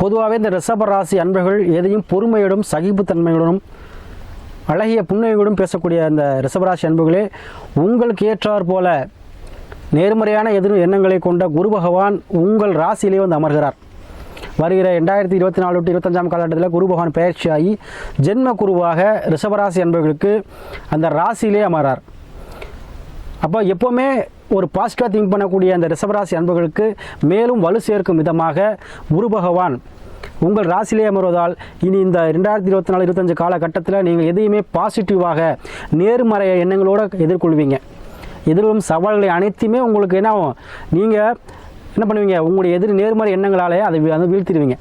பொதுவாகவே இந்த ரிஷப ராசி அன்பர்கள் எதையும் பொறுமையோடும் சகிப்புத்தன்மையுடனும் அழகிய புன்னகையுடன் பேசக்கூடிய அந்த ரிஷபராசி அன்புகளே உங்களுக்கு ஏற்றார் போல நேர்மறையான எதிர் எண்ணங்களை கொண்ட குரு பகவான் உங்கள் ராசியிலே வந்து அமர்கிறார். வருகிற ரெண்டாயிரத்தி இருபத்தி நாலு டு இருபத்தஞ்சாம் காலகட்டத்தில் குரு பகவான் பயிற்சியாகி ஜென்ம குருவாக ரிஷபராசி அன்பர்களுக்கு அந்த ராசியிலே அமர்றார். அப்போ எப்போவுமே ஒரு பாசிட்டிவாக திங்க் பண்ணக்கூடிய அந்த ரிஷபராசி அன்பர்களுக்கு மேலும் வலு சேர்க்கும் விதமாக குரு பகவான் உங்கள் ராசியிலே அமர்வதால் இனி இந்த ரெண்டாயிரத்தி இருபத்தி நாலு இருபத்தஞ்சு காலகட்டத்தில் நீங்கள் எதையுமே பாசிட்டிவாக நேர்மறை எண்ணங்களோடு எதிர்கொள்வீங்க. எதிர்வரும் சவால்களை அனைத்துமே உங்களுக்கு என்ன ஆகும்? நீங்கள் என்ன பண்ணுவீங்க? உங்களுடைய எதிர் நேர்மறை எண்ணங்களாலே அதை அதை வீழ்த்திடுவீங்க.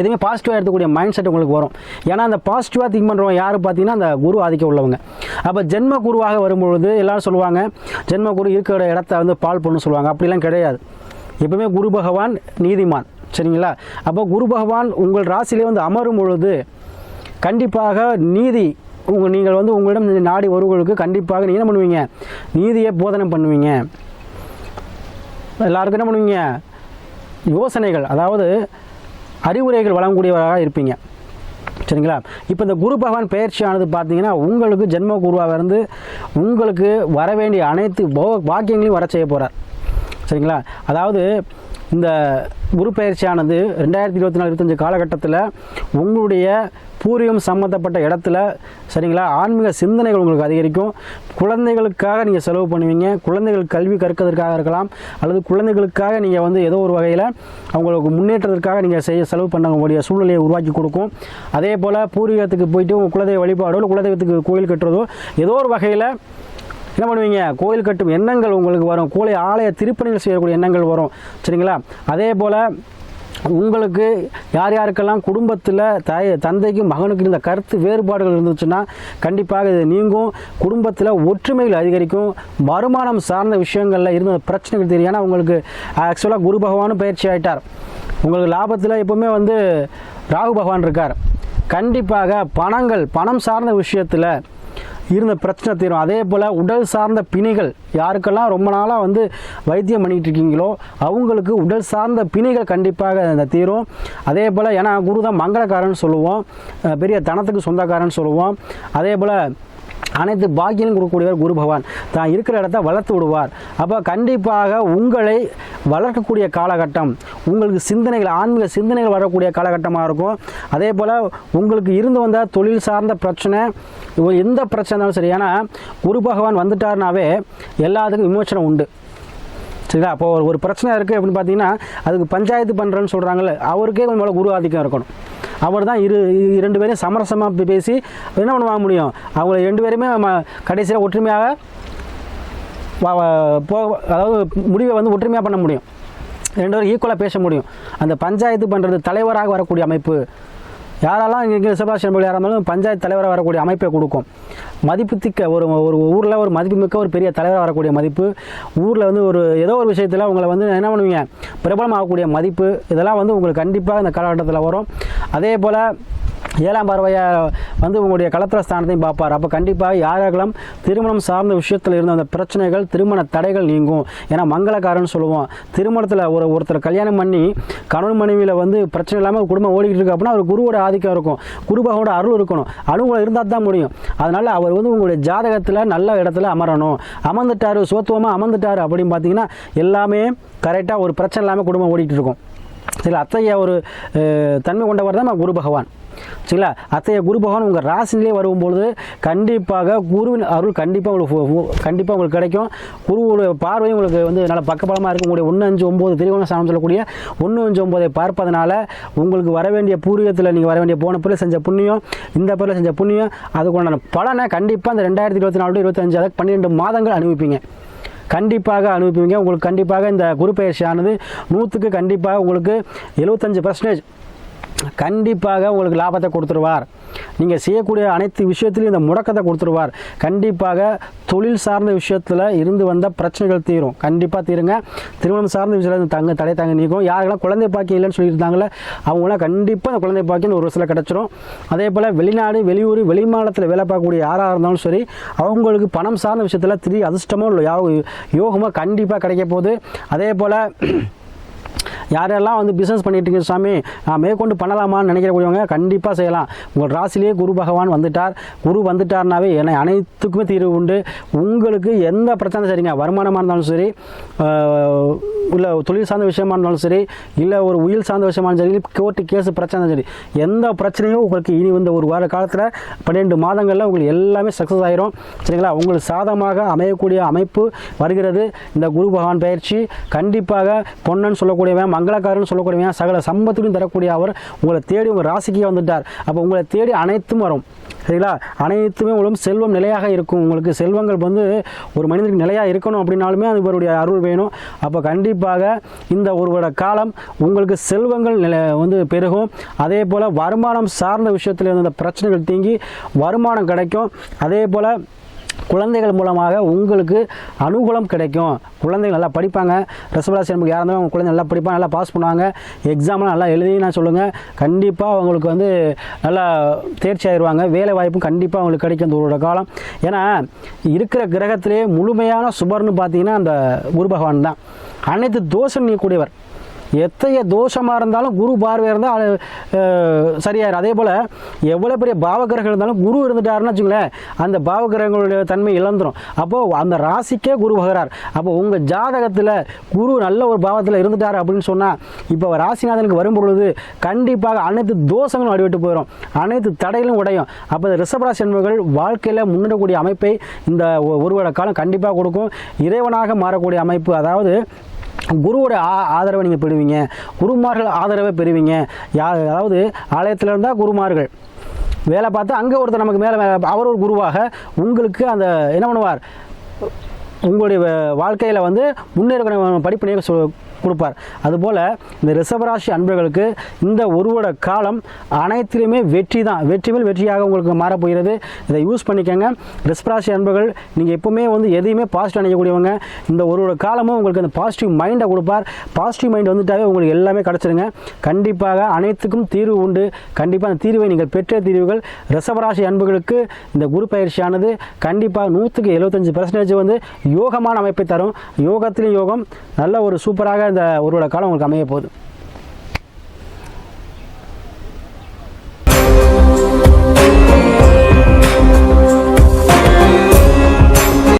எதுவுமே பாசிட்டிவாக எடுத்துக்கூடிய மைண்ட் செட் உங்களுக்கு வரும். ஏன்னா அந்த பாசிட்டிவாக திங்க் பண்ணுறவங்க யார் பார்த்தீங்கன்னா அந்த குரு ஆதிக்க உள்ளவங்க. அப்போ ஜென்ம குருவாக வரும்பொழுது எல்லாரும் சொல்லுவாங்க ஜென்ம குரு இருக்கிற இடத்த வந்து பால் பண்ணு சொல்லுவாங்க. அப்படிலாம் கிடையாது. எப்பவுமே குரு பகவான் நீதிமான். சரிங்களா? அப்போ குரு பகவான் உங்கள் ராசியிலே வந்து அமரும் பொழுது கண்டிப்பாக நீதி உங்கள் நீங்கள் வந்து உங்களிடம் இந்த நாடி வருவர்களுக்கு கண்டிப்பாக நீங்கள் என்ன பண்ணுவீங்க? நீதியை போதனை பண்ணுவீங்க. எல்லாருக்கும் என்ன பண்ணுவீங்க? யோசனைகள். அதாவது அறிவுரைகள் வழங்கக்கூடியவராக இருப்பீங்க. சரிங்களா? இப்போ இந்த குரு பகவான் பயிற்சியானது பார்த்தீங்கன்னா உங்களுக்கு ஜென்ம குருவாக இருந்து உங்களுக்கு வர வேண்டிய அனைத்து போ- வாக்கியங்களையும் வர செய்ய போகிறார் சரிங்களா? அதாவது இந்த குரு பயிற்சியானது ரெண்டாயிரத்தி இருபத்தி நாலு இருபத்தஞ்சு காலகட்டத்தில் உங்களுடைய பூர்வீகம் சம்மந்தப்பட்ட இடத்துல சரிங்களா? ஆன்மீக சிந்தனைகள் உங்களுக்கு அதிகரிக்கும். குழந்தைகளுக்காக நீங்கள் செலவு பண்ணுவீங்க. குழந்தைகள் கல்வி கற்கிறதுக்காக இருக்கலாம். அல்லது குழந்தைகளுக்காக நீங்கள் வந்து ஏதோ ஒரு வகையில் அவங்களுக்கு முன்னேற்றத்திற்காக நீங்கள் செய்ய செலவு பண்ணக்கூடிய சூழ்நிலையை உருவாக்கி கொடுக்கும். அதே போல் பூர்வீகத்துக்கு போயிட்டு உங்கள் குலதெய்வ வழிபாடோ இல்லை குலதெய்வத்துக்கு கோயில் கட்டுறதோ ஏதோ ஒரு வகையில் என்ன பண்ணுவீங்க? கோயில் கட்டும் எண்ணங்கள் உங்களுக்கு வரும். கோலை ஆலய திருப்பணிகள் செய்யக்கூடிய எண்ணங்கள் வரும். சரிங்களா? அதே போல் உங்களுக்கு யார் யாருக்கெல்லாம் குடும்பத்தில் தாய் தந்தைக்கும் மகனுக்கு இருந்த கருத்து வேறுபாடுகள் இருந்துச்சுன்னா கண்டிப்பாக இது நீங்கும். குடும்பத்தில் ஒற்றுமைகள் அதிகரிக்கும். வருமானம் சார்ந்த விஷயங்களில் இருந்த பிரச்சனைகள் தெரியும். ஏன்னா உங்களுக்கு ஆக்சுவலாக குரு பகவானும் பயிற்சி ஆயிட்டார். உங்களுக்கு லாபத்தில் எப்போவுமே வந்து ராகு பகவான் இருக்கார். கண்டிப்பாக பணங்கள் பணம் சார்ந்த விஷயத்தில் இருந்த பிரச்சனை தீரும். அதே போல் உடல் சார்ந்த பிணிகள் யாருக்கெல்லாம் ரொம்ப நாளாக வந்து வைத்தியம் பண்ணிகிட்டு இருக்கீங்களோ அவங்களுக்கு உடல் சார்ந்த பிணிகள் கண்டிப்பாக இந்த தீரும். அதே போல் ஏன்னா குரு தான் மங்களக்காரன் சொல்லுவோம். பெரிய தனத்துக்கு சொந்தக்காரன் சொல்லுவோம். அதே போல் அனைத்து பாக்கியம் கொடுக்கக்கூடியவர் குரு பகவான். தான் இருக்கிற இடத்த வளர்த்து விடுவார். அப்போ கண்டிப்பாக உங்களை வளர்க்கக்கூடிய காலகட்டம் உங்களுக்கு சிந்தனைகள் ஆன்மீக சிந்தனைகள் வரக்கூடிய காலகட்டமாக இருக்கும். அதே போல் உங்களுக்கு இருந்து வந்த தொழில் சார்ந்த பிரச்சனை எந்த பிரச்சனை இருந்தாலும் சரி ஏன்னா குரு பகவான் வந்துட்டார்னாவே எல்லாத்துக்கும் விமோச்சனம் உண்டு. சரிங்களா? அப்போ ஒரு ஒரு பிரச்சனை இருக்குது அப்படின்னு பார்த்தீங்கன்னா அதுக்கு பஞ்சாயத்து பண்ணுறேன்னு சொல்கிறாங்கல்ல அவருக்கே கொஞ்சம் மேலே குரு ஆதிக்கம் இருக்கணும். அவர் தான் இரு இரண்டு ரெண்டு பேரையும் சமரசமாக பேசி என்ன பண்ண வாங்க முடியும்? அவங்க ரெண்டு பேருமே நம்ம கடைசியில் ஒற்றுமையாக போ அதாவது முடிவை வந்து ஒற்றுமையாக பண்ண முடியும். ரெண்டு பேரும் ஈக்குவலாக பேச முடியும். அந்த பஞ்சாயத்து பண்ணுறது தலைவராக வரக்கூடிய அமைப்பு. யாரெல்லாம் இங்கே சிவராசி யாராக இருந்தாலும் பஞ்சாயத்து தலைவராக வரக்கூடிய அமைப்பை கொடுக்கும். மதிப்புத்திக்க ஒரு ஒரு ஊரில் ஒரு மதிப்புமிக்க ஒரு பெரிய தலைவராக வரக்கூடிய மதிப்பு ஊரில் வந்து ஒரு ஏதோ ஒரு விஷயத்தில் உங்களை வந்து என்ன பண்ணுவீங்க? பிரபலமாகக்கூடிய மதிப்பு இதெல்லாம் வந்து உங்களுக்கு கண்டிப்பாக இந்த காலகட்டத்தில் வரும். அதே போல் ஏழாம் பார்வையாக வந்து உங்களுடைய கலத்திர ஸ்தானத்தையும் பார்ப்பார். அப்போ கண்டிப்பாக யாரெல்லாம் திருமணம் சார்ந்த விஷயத்தில் இருந்த அந்த பிரச்சனைகள் திருமண தடைகள் நீங்கும். ஏன்னா மங்களக்காரன்னு சொல்லுவோம். திருமணத்தில் ஒரு ஒருத்தர் கல்யாணம் பண்ணி கணவன் மனைவியில் வந்து பிரச்சனை இல்லாமல் குடும்பம் ஓடிக்கிட்டு இருக்கு அப்படின்னா அவர் குருவோட ஆதிக்கம் இருக்கும். குருபாவோட அருள் இருக்கணும். அனுகூலம் இருந்தால் தான் முடியும். அதனால் அவர் வந்து உங்களுடைய ஜாதகத்தில் நல்ல இடத்துல அமரணும். அமர்ந்துட்டாரு சோத்துவமாக அமர்ந்துட்டாரு அப்படின்னு பார்த்தீங்கன்னா எல்லாமே கரெக்டாக ஒரு பிரச்சனை இல்லாமல் குடும்பம் ஓடிக்கிட்டு இருக்கும். சரி அத்தகைய ஒரு தன்மை கொண்டவர் தான் குரு பகவான். சரிங்களா? அத்தகைய குரு பகவான் உங்கள் ராசினிலே வரும்பொழுது கண்டிப்பாக குருவின் அருள் கண்டிப்பாக உங்களுக்கு கண்டிப்பாக உங்களுக்கு கிடைக்கும். குருவோட பார்வை உங்களுக்கு வந்து நல்ல பக்கபலமாக இருக்கும் உங்களுடைய ஒன்று அஞ்சு ஒம்பது திரிகோண சாணம் சொல்லக்கூடிய ஒன்று அஞ்சு ஒம்பதை பார்ப்பதனால உங்களுக்கு வர வேண்டிய பூர்வீகத்தில் நீங்கள் வர வேண்டிய போன பிறகு செஞ்ச புண்ணியம் இந்த பிறகு செஞ்ச புண்ணியம் அதுக்குண்டான பலனை கண்டிப்பாக இந்த ரெண்டாயிரத்தி இருபத்தி நாலு இருபத்தஞ்சு அதாவது பன்னிரெண்டு மாதங்கள் அனுபவிப்பீங்க. கண்டிப்பாக அனுபவிப்பீங்க. உங்களுக்கு கண்டிப்பாக இந்த குரு பயிற்சியானது நூற்றுக்கு கண்டிப்பாக உங்களுக்கு எழுபத்தஞ்சு பர்சன்டேஜ் கண்டிப்பாக உங்களுக்கு லாபத்தை கொடுத்துருவார். நீங்கள் செய்யக்கூடிய அனைத்து விஷயத்திலையும் இந்த முடக்கத்தை கொடுத்துருவார். கண்டிப்பாக தொழில் சார்ந்த விஷயத்தில் இருந்து வந்த பிரச்சனைகள் தீரும். கண்டிப்பாக தீருங்க. திருமணம் சார்ந்த விஷயத்தில் தங்க தடை தாங்க நீக்கும் யாரெல்லாம் குழந்தை பாக்கியம் இல்லைன்னு சொல்லியிருந்தாங்களே அவங்களாம் கண்டிப்பாக அந்த குழந்தை பாக்கியம் ஒரு வருஷத்தில் கிடச்சிரும். அதே போல் வெளிநாடு வெளியூர் வெளிமாநிலத்தில் வேலை பார்க்கக்கூடிய யாராக இருந்தாலும் சரி அவங்களுக்கு பணம் சார்ந்த விஷயத்தில் திரி அதிர்ஷ்டமோ இல்லை யோகமோ கண்டிப்பாக கிடைக்க போகுது. அதே போல் யாரெல்லாம் வந்து பிஸ்னஸ் பண்ணிட்டு இருக்கீங்க சாமி நான் மேற்கொண்டு பண்ணலாமான்னு நினைக்கிறக்கூடியவங்க கண்டிப்பாக செய்யலாம். உங்கள் ராசிலேயே குரு பகவான் வந்துட்டார். குரு வந்துட்டார்னாவே என்னை அனைத்துக்குமே தீர்வு உண்டு. உங்களுக்கு எந்த பிரச்சனை சரிங்க. வருமானமாக இருந்தாலும் சரி இல்லை தொழில் சார்ந்த விஷயமா இருந்தாலும் சரி இல்லை ஒரு உயிர் சார்ந்த விஷயமா இருந்தாலும் சரி கோர்ட்டு கேஸ் பிரச்சனை சரி எந்த பிரச்சனையும் உங்களுக்கு இனி இந்த ஒரு வார காலத்தில் பன்னெண்டு மாதங்களில் உங்களுக்கு எல்லாமே சக்ஸஸ் ஆயிரும். சரிங்களா? உங்களுக்கு சாதமாக அமையக்கூடிய அமைப்பு வருகிறது. இந்த குரு பகவான் பயிற்சி கண்டிப்பாக பொன்னன் சொல்லக்கூடியவன் மங்களக்காரன் சொல்லக்கூடிய சகல சம்பத்துடன் தரக்கூடிய அவர் உங்களை தேடி உங்கள் ராசிக்கே வந்துட்டார். அப்போ உங்களை தேடி அனைத்தும் வரும். சரிங்களா? அனைத்துமே உங்களும் செல்வம் நிலையாக இருக்கும். உங்களுக்கு செல்வங்கள் வந்து ஒரு மனிதனுக்கு நிலையாக இருக்கணும் அப்படின்னாலுமே அது இவருடைய அருள் வேணும். அப்போ கண்டிப்பாக இந்த ஒரு காலம் உங்களுக்கு செல்வங்கள் நிலை வந்து பெருகும். அதே போல் வருமானம் சார்ந்த விஷயத்தில் இருந்த பிரச்சனைகள் தீங்கி வருமானம் கிடைக்கும். அதே போல் குழந்தைகள் மூலமாக உங்களுக்கு அனுகூலம் கிடைக்கும். குழந்தைகள் நல்லா படிப்பாங்க. ரிசர்வராசி நமக்கு யாராக இருந்தாலும் அவங்க குழந்தை நல்லா படிப்பாங்க நல்லா பாஸ் பண்ணுவாங்க. எக்ஸாம்லாம் நல்லா எழுதி நான் சொல்லுங்கள் கண்டிப்பாக அவங்களுக்கு வந்து நல்லா தேர்ச்சி ஆயிடுவாங்க வேலை வாய்ப்பும் கண்டிப்பாக அவங்களுக்கு கிடைக்கும் இந்த ஒரு காலம். ஏன்னா இருக்கிற கிரகத்திலே முழுமையான சுபர்னு பார்த்தீங்கன்னா அந்த குரு பகவான் தான். அனைத்து தோஷம் நீக்கூடியவர் எத்தகைய தோஷமாக இருந்தாலும் குரு பார்வை இருந்தால் அது சரியாயிரும். அதே போல் எவ்வளோ பெரிய பாவகிரகம் இருந்தாலும் குரு இருந்துட்டாருன்னு வச்சுங்களேன் அந்த பாவகிரகங்களுடைய தன்மை இழந்துரும். அப்போது அந்த ராசிக்கே குரு வகிறார் அப்போ உங்கள் ஜாதகத்தில் குரு நல்ல ஒரு பாவத்தில் இருந்துட்டார் அப்படின்னு சொன்னால் இப்போ ராசிநாதனுக்கு வரும் பொழுது கண்டிப்பாக அனைத்து தோஷங்களும் அடிவிட்டு போயிடும் அனைத்து தடைகளும் உடையும். அப்போ இந்த ரிஷபராசி என்பவர்கள் வாழ்க்கையில் முன்னேறக்கூடிய அமைப்பை இந்த ஒ- ஒரு வருட காலம் கண்டிப்பாக கொடுக்கும். இறைவனாக மாறக்கூடிய அமைப்பு அதாவது குருவோட ஆ ஆதரவை நீங்கள் பெறுவீங்க. குருமார்கள் ஆதரவை பெறுவீங்க. யா அதாவது ஆலயத்தில் இருந்தால் குருமார்கள். வேலை பார்த்தா அங்கே ஒருத்தர் நமக்கு மேலே அவர் ஒரு குருவாக உங்களுக்கு அந்த என்ன பண்ணுவார்? உங்களுடைய வாழ்க்கையில் வந்து முன்னேற்ற படிப்பினை சொ கொடுப்பார். அதுபோல் இந்த ரிஷபராசி அன்பர்களுக்கு இந்த ஒருவட காலம் அனைத்திலுமே வெற்றி தான். வெற்றி மேல் வெற்றியாக உங்களுக்கு மாறப்போகிறது இதை யூஸ் பண்ணிக்கோங்க. ரிஷபராசி அன்பர்கள் நீங்கள் எப்பவுமே வந்து எதையுமே பாசிட்டிவ் நினைக்கக்கூடியவங்க. இந்த ஒருவட காலமும் உங்களுக்கு அந்த பாசிட்டிவ் மைண்டை கொடுப்பார். பாசிட்டிவ் மைண்ட் வந்துட்டாவே உங்களுக்கு எல்லாமே கிடச்சிருங்க. கண்டிப்பாக அனைத்துக்கும் தீர்வு உண்டு. கண்டிப்பாக அந்த தீர்வை நீங்கள் பெற்ற தீர்வுகள் ரிஷபராசி அன்புகளுக்கு இந்த குரு பயிற்சியானது. கண்டிப்பாக நூற்றுக்கு எழுபத்தஞ்சு பர்சன்டேஜ் வந்து யோகமான அமைப்பை தரும். யோகத்திலும் யோகம். நல்ல ஒரு சூப்பராக இந்த ஒருவட காலம் உங்களுக்கு அமைய போகுது.